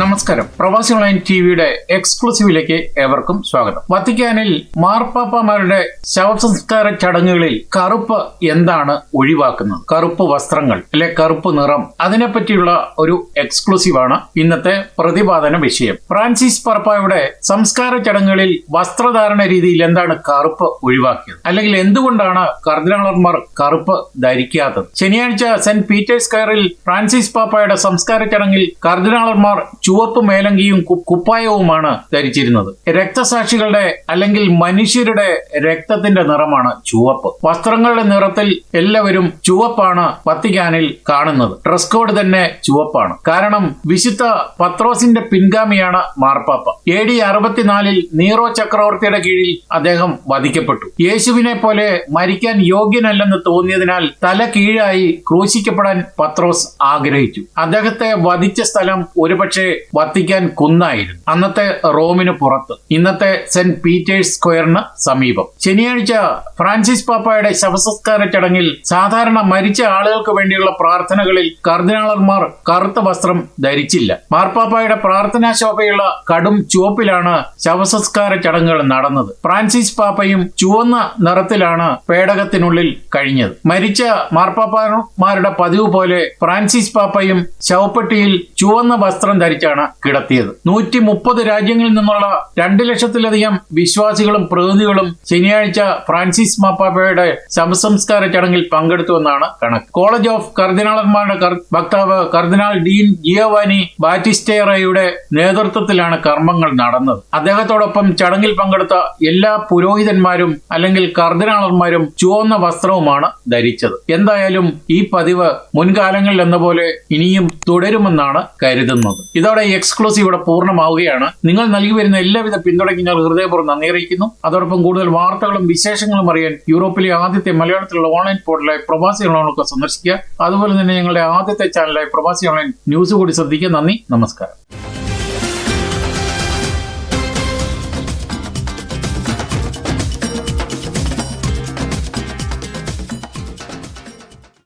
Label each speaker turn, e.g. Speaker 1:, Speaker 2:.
Speaker 1: നമസ്കാരം. പ്രവാസി ഓൺലൈൻ ടിവിയുടെ എക്സ്ക്ലൂസീവിലേക്ക് ഏവർക്കും സ്വാഗതം. വത്തിക്കാനിൽ മാർപ്പാപ്പമാരുടെ ശവസംസ്കാര ചടങ്ങുകളിൽ കറുപ്പ് എന്താണ് ഒഴിവാക്കുന്നത്? കറുപ്പ് വസ്ത്രങ്ങൾ അല്ലെ കറുപ്പ് നിറം അതിനെപ്പറ്റിയുള്ള ഒരു എക്സ്ക്ലൂസീവാണ് ഇന്നത്തെ പ്രതിപാദന വിഷയം. ഫ്രാൻസിസ് പറപ്പായുടെ സംസ്കാര ചടങ്ങുകളിൽ വസ്ത്രധാരണ രീതിയിൽ എന്താണ് കറുപ്പ് ഒഴിവാക്കിയത്? അല്ലെങ്കിൽ എന്തുകൊണ്ടാണ് കർദിനാളർമാർ കറുപ്പ് ധരിക്കാത്തത്? ശനിയാഴ്ച സെന്റ് പീറ്റേഴ്സ് സ്ക്വയറിൽ ഫ്രാൻസിസ് പാപ്പായുടെ സംസ്കാര ചടങ്ങിൽ കർദിനാളർമാർ ചുവപ്പ് മേലങ്കിയും കുപ്പായവുമാണ് ധരിച്ചിരുന്നത്. രക്തസാക്ഷികളുടെ അല്ലെങ്കിൽ മനുഷ്യരുടെ രക്തത്തിന്റെ നിറമാണ് ചുവപ്പ്. വസ്ത്രങ്ങളുടെ നിറത്തിൽ എല്ലാവരും ചുവപ്പാണ് വത്തിക്കാനിൽ കാണുന്നത്. ഡ്രസ് കോഡ് തന്നെ ചുവപ്പാണ്. കാരണം വിശുദ്ധ പത്രോസിന്റെ പിൻഗാമിയാണ് മാർപ്പാപ്പ. എ ഡി അറുപത്തിനാലിൽ നീറോ ചക്രവർത്തിയുടെ കീഴിൽ അദ്ദേഹം വധിക്കപ്പെട്ടു. യേശുവിനെ പോലെ മരിക്കാൻ യോഗ്യനല്ലെന്ന് തോന്നിയതിനാൽ തല കീഴായി ക്രൂശിക്കപ്പെടാൻ പത്രോസ് ആഗ്രഹിച്ചു. അദ്ദേഹത്തെ വധിച്ച സ്ഥലം ഒരുപക്ഷെ വത്തിക്കാൻ കുന്നായിരുന്നു. അന്നത്തെ റോമിന് പുറത്ത് ഇന്നത്തെ സെന്റ് പീറ്റേഴ്സ് സ്ക്വയറിന് സമീപം. ശനിയാഴ്ച ഫ്രാൻസിസ് പാപ്പയുടെ ശവസംസ്കാര ചടങ്ങിൽ സാധാരണ മരിച്ച ആളുകൾക്ക് വേണ്ടിയുള്ള പ്രാർത്ഥനകളിൽ കർദിനാളന്മാർ കറുത്ത വസ്ത്രം ധരിച്ചില്ല. മാർപ്പാപ്പായുടെ പ്രാർത്ഥനാ ശോഭയുള്ള കടും ചുവപ്പിലാണ് ശവസംസ്കാര ചടങ്ങുകൾ നടന്നത്. ഫ്രാൻസിസ് പാപ്പയും ചുവന്ന നിറത്തിലാണ് പേടകത്തിനുള്ളിൽ കഴിഞ്ഞത്. മരിച്ച മാർപ്പാപ്പമാരുടെ പതിവ് പോലെ ഫ്രാൻസിസ് പാപ്പയും ശവപ്പെട്ടിയിൽ ചുവന്ന വസ്ത്രം ധരിച്ചാണ് കിടത്തിയത്. നൂറ്റി മുപ്പത് രാജ്യങ്ങളിൽ നിന്നുള്ള രണ്ട് ലക്ഷത്തിലധികം വിശ്വാസികളും പ്രതിനിധികളും ശനിയാഴ്ച ഫ്രാൻസിസ് മാപ്പാപ്പയുടെ ശവസംസ്കാര ചടങ്ങിൽ പങ്കെടുത്തുവെന്നാണ് കണക്ക്. കോളേജ് ഓഫ് കർദിനാളന്മാരുടെ കർ- വക്താവ് കർദിനാൾ ഡീൻ ജിയോവാനി ബാറ്റിസ്റ്റേറയുടെ നേതൃത്വത്തിലാണ് കർമ്മങ്ങൾ നടന്നത്. അദ്ദേഹത്തോടൊപ്പം ചടങ്ങിൽ പങ്കെടുത്ത എല്ലാ പുരോഹിതന്മാരും അല്ലെങ്കിൽ കർദിനാളന്മാരും ചുവന്ന വസ്ത്രവുമാണ് ധരിച്ചത്. എന്തായാലും ഈ പതിവ് മുൻകാലങ്ങളിൽ എന്ന പോലെ ഇനിയും തുടരുമെന്നാണ് കരുതുന്നത്. ഇതോടെ ഈ എക്സ്ക്ലൂസീവ് ഇവിടെ പൂർണമാവുകയാണ്. നിങ്ങൾ നൽകി വരുന്ന എല്ലാവിധ പിന്തുണയ്ക്കും ഞങ്ങൾ ഹൃദയപൂർവം നന്ദി അറിയിക്കുന്നു. അതോടൊപ്പം കൂടുതൽ വാർത്തകളും വിശേഷങ്ങളും അറിയാൻ യൂറോപ്പിലെ ആദ്യത്തെ മലയാളത്തിലുള്ള ഓൺലൈൻ പോർട്ടലായ പ്രവാസി ഓൺലൈനൊക്കെ സന്ദർശിക്കുക. അതുപോലെ തന്നെ ഞങ്ങളുടെ ആദ്യത്തെ ചാനലായ പ്രവാസി ഓൺലൈൻ ന്യൂസ് കൂടി ശ്രദ്ധിക്കുക. നന്ദി നമസ്കാരം.